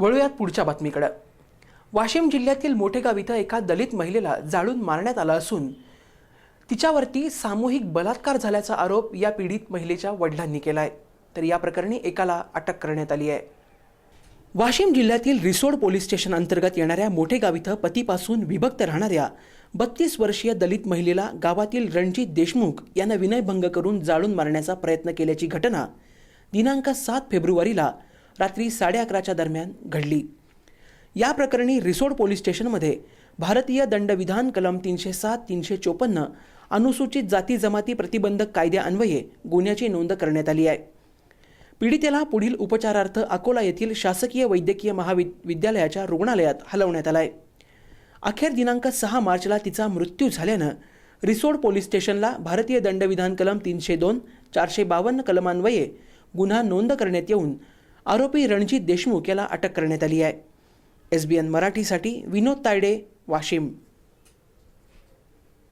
वळूयात पुढच्या बातमीकडे. वाशिम जिल्ह्यातील मोठेगाव इथं एका दलित महिलेला जाळून मारण्यात आलं असून तिच्यावरती सामूहिक बलात्कार झाल्याचा आरोप या पीडित महिलेच्या वडिलांनी केला आहे तर या प्रकरणी एकाला अटक करण्यात आली आहे. वाशिम जिल्ह्यातील रिसोड पोलीस स्टेशन अंतर्गत येणाऱ्या मोठेगाव इथं पतीपासून विभक्त राहणाऱ्या बत्तीस वर्षीय दलित महिलेला गावातील रणजित देशमुख यांना विनयभंग करून जाळून मारण्याचा प्रयत्न केल्याची घटना दिनांक सात फेब्रुवारीला रात्री साडे अकराच्या दरम्यान घडली. या प्रकरणी रिसोड पोलीस स्टेशनमध्ये भारतीय दंडविधान कलम तीनशे सात तीनशे चोपन्न अनुसूचित जाती जमाती प्रतिबंधक कायद्यान्वये गुन्ह्याची नोंद करण्यात आली आहे. पीडितेला पुढील उपचारार्थ अकोला येथील शासकीय वैद्यकीय महाविद्यालयाच्या रुग्णालयात हलवण्यात आलाय. अखेर दिनांक सहा मार्चला तिचा मृत्यू झाल्यानं रिसोड पोलीस स्टेशनला भारतीय दंडविधान कलम तीनशे दोन चारशे बावन्न कलमान्वये गुन्हा नोंद करण्यात येऊन आरोपी रणजित देशमुख याला अटक करण्यात आली आहे. एस बी एन मराठीसाठी विनोद तायडे वाशिम.